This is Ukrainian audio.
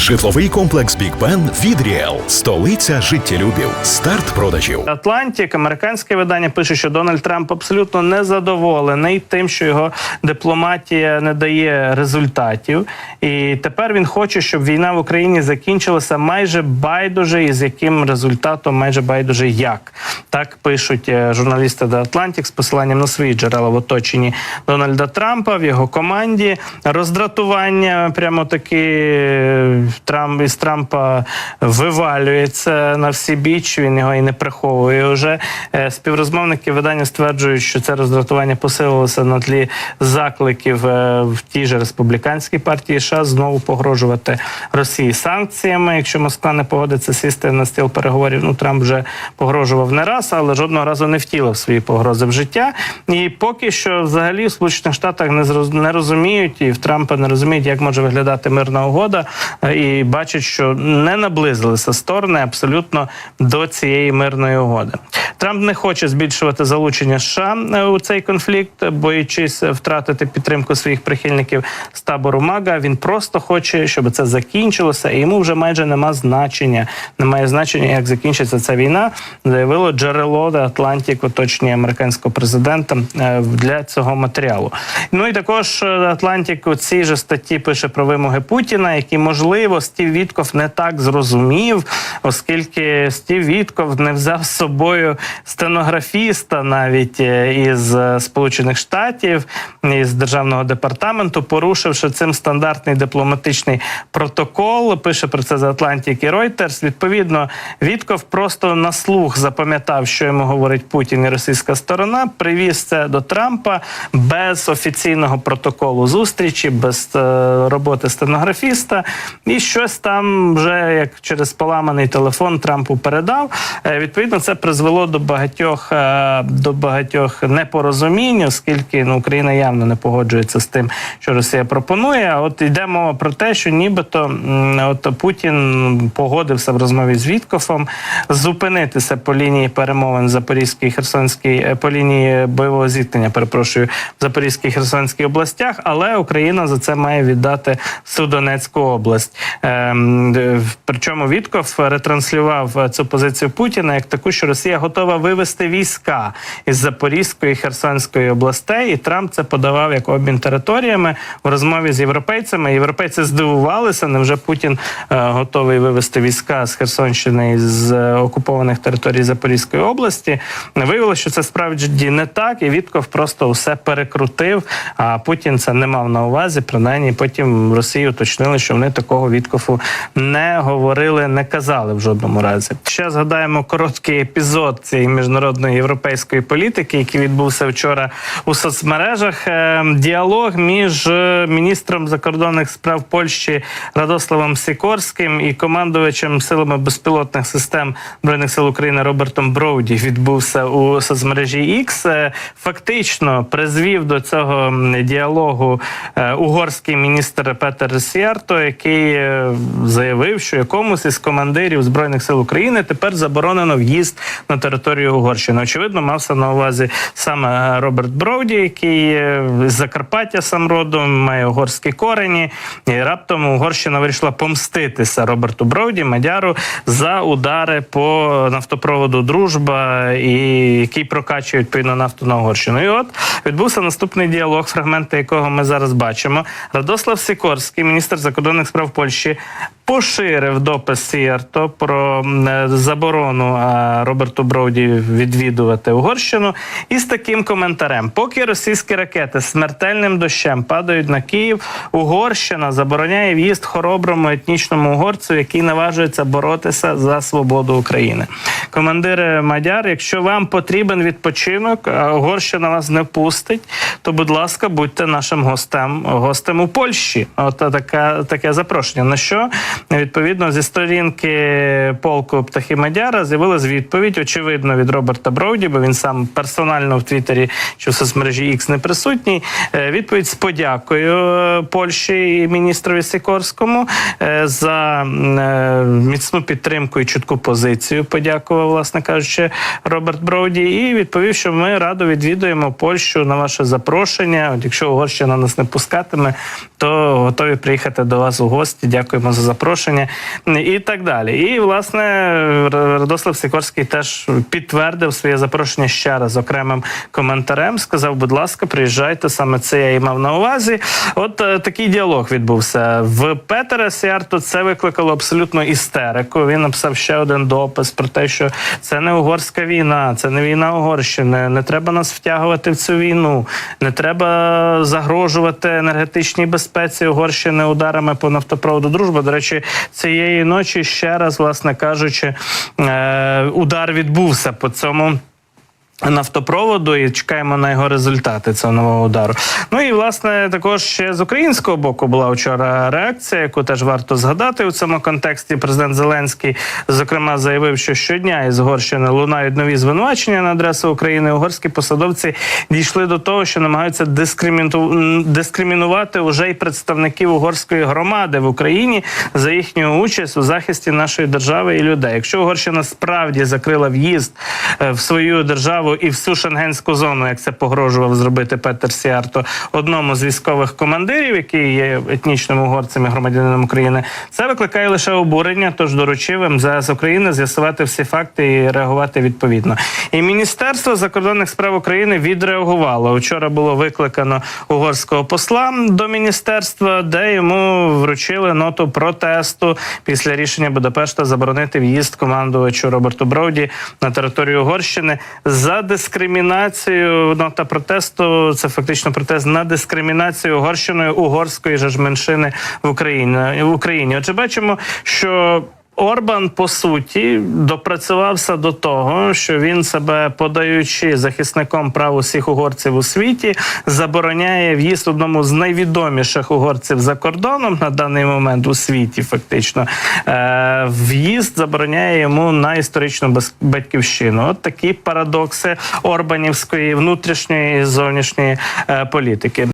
Житловий комплекс Бік Бен від Ріел. Столиця життєлюбів. Старт продажів. Атлантик, американське видання пише, що Дональд Трамп абсолютно незадоволений тим, що його дипломатія не дає результатів, і тепер він хоче, щоб війна в Україні закінчилася майже байдуже, і з яким результатом майже байдуже як. Так пишуть е, журналісти The Atlantic з посиланням на свої джерела в оточенні Дональда Трампа в його команді. Роздратування прямо таки Трамп із Трампа вивалюється на всі біч. Він його і не приховує. Вже Е, співрозмовники видання стверджують, що це роздратування посилилося на тлі закликів е, в тій же республіканській партії США знову погрожувати Росії санкціями. Якщо Москва не погодиться сісти на стіл переговорів, ну Трамп вже погрожував не раз, але жодного разу не втілив свої погрози в життя. І поки що, взагалі, в Сполучених Штатах не розуміють, і в Трампа не розуміють, як може виглядати мирна угода, е, і бачать, що не наблизилися сторони абсолютно до цієї мирної угоди. Трамп не хоче збільшувати залучення США е, у цей конфлікт, боючись втратити підтримку своїх прихильників з табору Мага. Він просто хоче, щоб це закінчилося, і йому вже майже нема значення. Немає значення, як закінчиться ця війна. Заявило джерело The Atlantic в американського президента е, для цього матеріалу. Ну і також The Atlantic у цій же статті пише про вимоги Путіна, які можливо Стів Вітков не так зрозумів, оскільки Стів Вітков не взяв з собою стенографіста навіть е, із е, Сполучених Штатів із державного департаменту, порушивши цим стандартний дипломатичний протокол. Пише про це за Atlantic і Reuters. Відповідно, Вітков просто на слух запам'ятав, що йому говорить Путін і російська сторона. Привіз це до Трампа без офіційного протоколу зустрічі, без е, роботи стенографіста, і щось там вже як через поламаний телефон Трампу передав. Е, Відповідно, це призвело до багатьох е, до багатьох непорозумінь, оскільки ну Україна явно не погоджується з тим, що Росія пропонує. А от йде мова про те, що нібито от Путін погодився в розмові з Віткофом зупинитися по лінії перемовин Запорізькій Херсонській е, по лінії бойового зіткнення. Перепрошую в Запорізькій Херсонській областях, але Україна за це має віддати всю Донецьку область. Ем, Причому Вітков ретранслював е, цю позицію Путіна як таку, що Росія готова вивести війська із Запорізької і Херсонської областей, і Трамп це подавав як обмін територіями в розмові з європейцями. Європейці здивувалися. Невже Путін е, готовий вивести війська з Херсонщини і з е, окупованих територій Запорізької області? Виявилося, що це справді не так, і Вітков просто все перекрутив. А Путін це не мав на увазі. Принаймні, потім в Росії уточнили, що вони такого Віткофу не говорили, не казали в жодному разі. Ще згадаємо короткий епізод цієї міжнародної європейської політики, який відбувся вчора у соцмережах. Е, Діалог між е, міністром закордонних справ Польщі Радославом Сікорським і командувачем силами безпілотних систем збройних сил України Робертом Броуді відбувся у соцмережі X. Е, Фактично призвів до цього діалогу угорський міністр Петер Сіарто, який заявив, що якомусь із командирів збройних сил України тепер заборонено в'їзд на територію Угорщини. Очевидно, мався на увазі саме Роберт Броуді, який е, з Закарпаття сам родом, має угорські корені, і раптом Угорщина вирішила помститися Роберту Броуді, Мадяру, за удари по нафтопроводу Дружба, і який прокачує відповідно нафту на Угорщину. І от відбувся наступний діалог, фрагменти якого ми зараз бачимо. Радослав Сікорський, міністр закордонних справ Польщі, Польщі поширив допис Сіарто про е, заборону е, Роберту Броуді відвідувати Угорщину із таким коментарем: поки російські ракети смертельним дощем падають на Київ, Угорщина забороняє в'їзд хороброму етнічному угорцю, який наважується боротися за свободу України. Командири Мадяр, якщо вам потрібен відпочинок, а Угорщина вас не пустить, то будь ласка, будьте нашим гостем, гостем у Польщі. От така таке запрошення. На що відповідно зі сторінки полку птахи Мадяра з'явилась відповідь, очевидно, від Роберта Броуді, бо він сам персонально в Твіттері чи в соцмережі X не присутній. Е, Відповідь з подякою е, Польщі і міністрові Сікорському е, за міцну підтримку і чутку позицію. Подякував, власне кажучи, Роберт Броуді, і відповів, що ми радо відвідуємо Польщу на ваше запрошення. От якщо Угорщина нас не пускатиме, то готові приїхати до вас у гості. Дякуємо за запрошення. Запрошення і так далі. І власне Радослав Сікорський теж підтвердив своє запрошення ще раз окремим коментарем. Сказав, будь ласка, приїжджайте. Саме це я і мав на увазі. От е, такий діалог відбувся в Петера Сіарто. Це викликало абсолютно істерику. Він написав ще один допис про те, що це не угорська війна, це не війна Угорщини. Не треба нас втягувати в цю війну. Не треба загрожувати енергетичній безпеці Угорщини ударами по нафтопроводу. Дружба. До речі, цієї ночі ще раз, власне кажучи, е, удар відбувся по цьому. Нафтопроводу і чекаємо на його результати цього нового удару. Ну і власне також ще з українського боку була вчора реакція, яку теж варто згадати у цьому контексті. Президент Зеленський зокрема заявив, що щодня із Угорщини лунають нові звинувачення на адресу України. Угорські посадовці дійшли до того, що намагаються дискриміну... дискримінувати уже й представників угорської громади в Україні за їхню участь у захисті нашої держави і людей. Якщо Угорщина справді закрила в'їзд е, в свою державу і всю шенгенську зону, як це погрожував зробити Петер Сіарто, одному з військових командирів, який є етнічним угорцем і громадянином України, це викликає лише обурення. Тож доручив МЗС України з'ясувати всі факти і реагувати відповідно. І Міністерство закордонних справ України відреагувало. Вчора було викликано угорського посла до міністерства, де йому вручили ноту протесту після рішення Будапешта заборонити в'їзд командувачу Роберту Броуді на територію Угорщини за дискримінацію. Нота протесту це фактично протест на дискримінацію угорщиною угорської ж меншини в Україні в Україні. Отже, бачимо, що. Орбан по суті допрацювався до того, що він себе подаючи захисником прав усіх угорців у світі, забороняє в'їзд одному з найвідоміших угорців за кордоном на даний момент у світі. Фактично е, в'їзд забороняє йому на історичну батьківщину. От такі парадокси Орбанівської внутрішньої і зовнішньої е, політики.